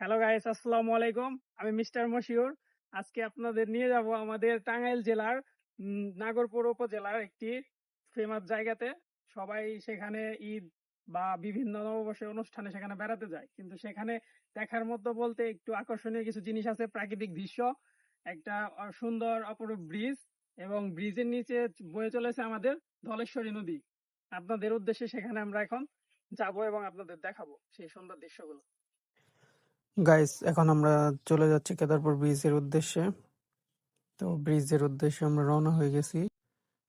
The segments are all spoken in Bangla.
হ্যালো গাইস আসসালামু আলাইকুম আমি মিস্টার মশিউর আজকে আপনাদের নিয়ে যাব আমাদের টাঙ্গাইল জেলার নাগরপুর উপজেলার একটি ফেমাস জায়গাতে। সবাই সেখানে ঈদ বা বিভিন্ন নববর্ষের অনুষ্ঠানে সেখানে বেড়াতে যায়। কিন্তু সেখানে দেখার মতো বলতে একটু আকর্ষণীয় কিছু জিনিস আছে। প্রাকৃতিক দৃশ্য, একটা সুন্দর অপরূপ ব্রিজ এবং ব্রিজের নিচে বয়ে চলেছে আমাদের ধলেশ্বরী নদী। আপনাদের উদ্দেশ্যে সেখানে আমরা এখন যাব এবং আপনাদের দেখাবো সেই সুন্দর দৃশ্যগুলো। গাইস এখন আমরা চলে যাচ্ছি কেদারপুর ব্রিজের উদ্দেশ্যে। তো ব্রিজের উদ্দেশ্যে আমরা রওনা হয়ে গেছি।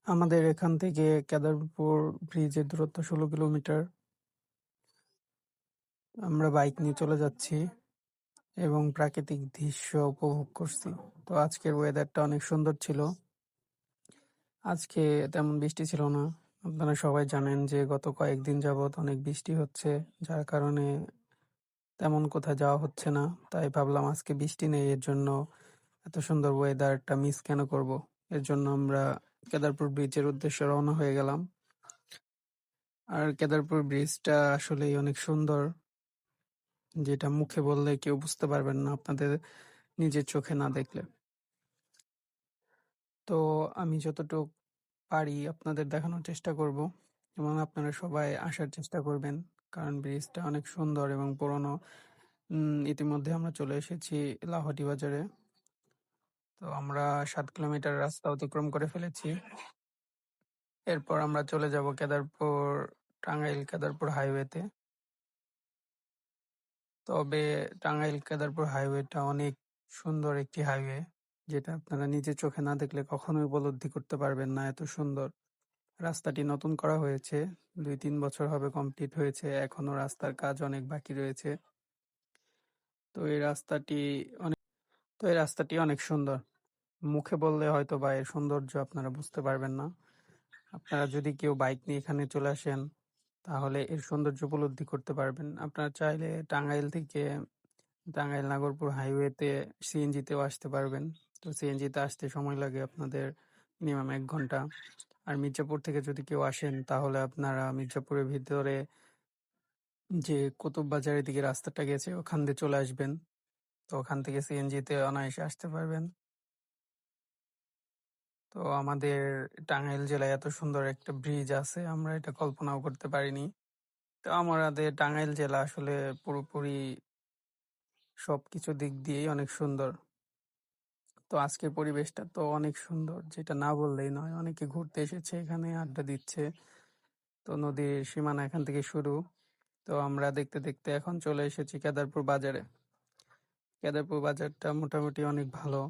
আমাদের এখান থেকে কেদারপুর ব্রিজের দূরত্ব ষোলো কিলোমিটার। আমরা বাইক নিয়ে চলে যাচ্ছি এবং প্রাকৃতিক দৃশ্য উপভোগ করছি। তো আজকের ওয়েদারটা অনেক সুন্দর ছিল। আজকে তেমন বৃষ্টি ছিল না। আপনারা সবাই জানেন যে গত কয়েকদিন যাবৎ অনেক বৃষ্টি হচ্ছে, যার কারণে তেমন কোথাও যাওয়া হচ্ছে না। তাই ভাবলাম আজকে বৃষ্টি নেই, এর জন্য এত সুন্দর ওয়েদারটা মিস কেন করব? এর জন্য আমরা কেদারপুর ব্রিজের উদ্দেশ্যে রওনা হয়ে গেলাম। আর কেদারপুর ব্রিজটা আসলেই অনেক সুন্দর, যেটা মুখে বললে কেউ বুঝতে পারবেন না আপনাদের নিজের চোখে না দেখলে। তো আমি যতটুকু পারি আপনাদের দেখানোর চেষ্টা করব এবং আপনারা সবাই আসার চেষ্টা করবেন। কারণ ব্রিজটা অনেক সুন্দর এবং পুরনো। ইতিমধ্যে আমরা চলে এসেছি লাহোটি বাজারে। তো আমরা সাত কিলোমিটার রাস্তা অতিক্রম করে ফেলেছি। এরপর আমরা চলে যাব কেদারপুর, টাঙ্গাইল কেদারপুর হাইওয়েতে। তবে টাঙ্গাইল কেদারপুর হাইওয়েটা অনেক সুন্দর একটি হাইওয়ে, যেটা আপনারা নিজে চোখে না দেখলে কখনোই উপলব্ধি করতে পারবেন না, এত সুন্দর। রাস্তাটি নতুন করা হয়েছে। দুই তিন বছর হবে কমপ্লিট হয়েছে। এখনও রাস্তার কাজ অনেক বাকি রয়েছে। তো এই রাস্তাটি অনেক, তো এই রাস্তাটি অনেক সুন্দর। মুখে বললে হয়তো বা এর সৌন্দর্য আপনারা বুঝতে পারবেন না। আপনারা যদি কেউ বাইক নিয়ে এখানে চলে আসেন, তাহলে এর সৌন্দর্য উপলব্ধি করতে পারবেন। আপনারা চাইলে টাঙ্গাইল থেকে টাঙ্গাইল নাগরপুর হাইওয়েতে সিএনজিতেও আসতে পারবেন। তো সিএনজিতে আসতে সময় লাগে আপনাদের মিনিমাম এক ঘণ্টা। আর মির্জাপুর থেকে যদি কেউ আসেন, তাহলে আপনারা মির্জাপুরের ভিতরে যে কুতুব বাজারের দিকে রাস্তাটা গেছে, ওখান দিয়ে চলে আসবেন। তো ওখান থেকে সিএনজিতে অনায়াসে আসতে পারবেন। তো আমাদের টাঙ্গাইল জেলায় এত সুন্দর একটা ব্রিজ আছে, আমরা এটা কল্পনাও করতে পারিনি। তো আমাদের টাঙ্গাইল জেলা আসলে পুরোপুরি সবকিছু দিক দিয়েই অনেক সুন্দর। তো আজকের পরিবেশটা তো অনেক সুন্দর। যেটা না বললেই নয়, অনেকে ঘুরতে এসেছে, এখানে আড্ডা দিচ্ছে। তো নদীর সীমানা এখান থেকে শুরু। তো আমরা দেখতে দেখতে এখন চলে এসেছি কেদারপুর বাজারে। কেদারপুর বাজারটা মোটামুটি অনেক ভালো।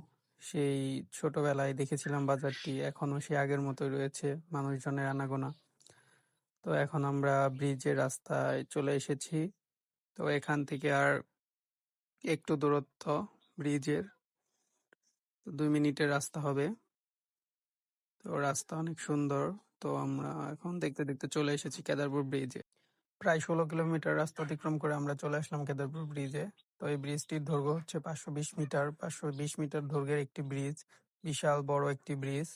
সেই ছোটবেলায় দেখেছিলাম বাজারটি, এখনও সে আগের মতোই রয়েছে মানুষজনের আনাগোনা। তো এখন আমরা ব্রিজের রাস্তায় চলে এসেছি। তো এখান থেকে আর একটু দূরত্ব ব্রিজের। দুই মিনিটের রাস্তা হবে। তো রাস্তা অনেক সুন্দর। তো আমরা এখন দেখতে দেখতে চলে এসেছি কেদারপুর ব্রিজে। প্রায় ষোলো কিলোমিটার রাস্তা অতিক্রম করে আমরা চলে আসলাম কেদারপুর ব্রিজে। তো এই ব্রিজটির দৈর্ঘ্য হচ্ছে পাঁচশো বিশ মিটার। পাঁচশো বিশ মিটার দৈর্ঘ্যের একটি ব্রিজ, বিশাল বড় একটি ব্রিজ।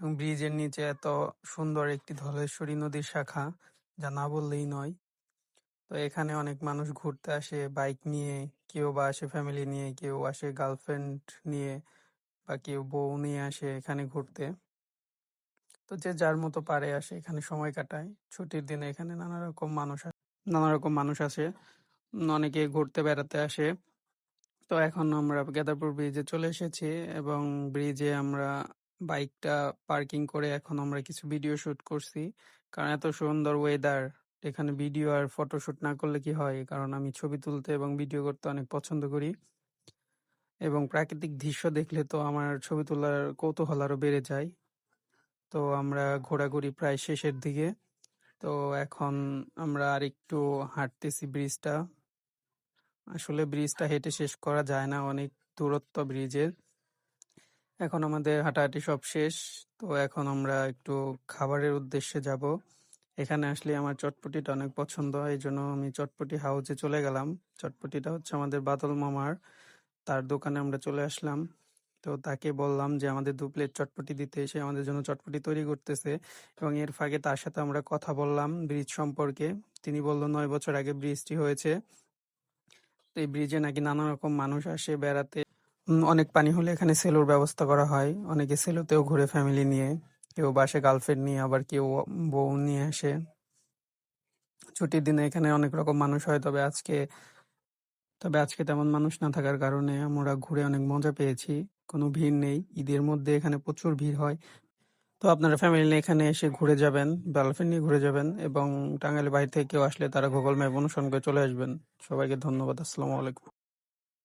এবং ব্রিজের নিচে এত সুন্দর একটি ধলেশ্বরী নদীর শাখা, যা না বললেই নয়। তো এখানে অনেক মানুষ ঘুরতে আসে, বাইক নিয়ে, কেউ বা আসে ফ্যামিলি নিয়ে, কেউ আসে গার্লফ্রেন্ড নিয়ে। বা কেউ বউ নিয়ে আসে এখানে ঘুরতে। তো যে যার মতো পারে আসে, এখানে সময় কাটায়। ছুটির দিনে এখানে নানা রকম মানুষ নানা রকম মানুষ আসে। অনেকে ঘুরতে বেড়াতে আসে। তো এখন আমরা কেদারপুর ব্রিজে চলে এসেছি এবং ব্রিজে আমরা বাইকটা পার্কিং করে এখন আমরা কিছু ভিডিও শুট করছি। কারণ এত সুন্দর ওয়েদার এখানে ভিডিও আর ফটো শুট না করলে কি হয়? কারণ আমি ছবি তুলতে এবং ভিডিও করতে অনেক পছন্দ করি। এবং প্রাকৃতিক দৃশ্য দেখলে তো আমার ছবি তোলার কৌতূহল আরও বেড়ে যায়। তো আমরা ঘোরাঘুরি প্রায় শেষের দিকে। তো এখন আমরা আর একটু হাঁটতেছি ব্রিজটা। আসলে ব্রিজটা হেঁটে শেষ করা যায় না, অনেক দূরত্ব ব্রিজের। এখন আমাদের হাঁটাহাঁটি সব শেষ। তো এখন আমরা একটু খাবারের উদ্দেশ্যে যাব। এখানে আসলে আমার চটপটিটা অনেক পছন্দ হয় এই জন্য আমি চটপটি হাউসে চলে গেলাম। চটপটিটা হচ্ছে আমাদের বাদল মামার। তার দোকানে আমরা চলে আসলাম। তো তাকে বললাম যে, আমাদের দু প্লেট চটপটি দিতে। সে আমাদের জন্য চটপটি তৈরি করতেছে এবং এর ফাঁকে তার সাথে আমরা কথা বললাম ব্রিজ সম্পর্কে। তিনি বলল, নয় বছর আগে ব্রিজটি হয়েছে। তো এই ব্রিজে নাকি নানা রকম মানুষ আসে বেড়াতে। অনেক পানি হলে এখানে সেলোর ব্যবস্থা করা হয়। অনেকে সেলোতেও ঘুরে ফ্যামিলি নিয়ে, কেউ বাসে গার্লফ্রেন্ড নিয়ে, আবার কেউ বউ নিয়ে আসে। ছুটির দিনে এখানে অনেক রকম মানুষ হয়, তবে আজকে তবে আজকে তেমন মানুষ না থাকার কারণে আমরা ঘুরে অনেক মজা পেয়েছি। কোনো ভিড় নেই। ঈদের মধ্যে এখানে প্রচুর ভিড় হয়। তো আপনারা ফ্যামিলি নিয়ে এখানে এসে ঘুরে যাবেন গার্লফ্রেন্ড নিয়ে ঘুরে যাবেন এবং টাঙ্গাইলের বাড়ি থেকে কেউ আসলে তারা গুগল ম্যাপ অনুসরণ করে চলে আসবেন। সবাইকে ধন্যবাদ। আসসালামু আলাইকুম।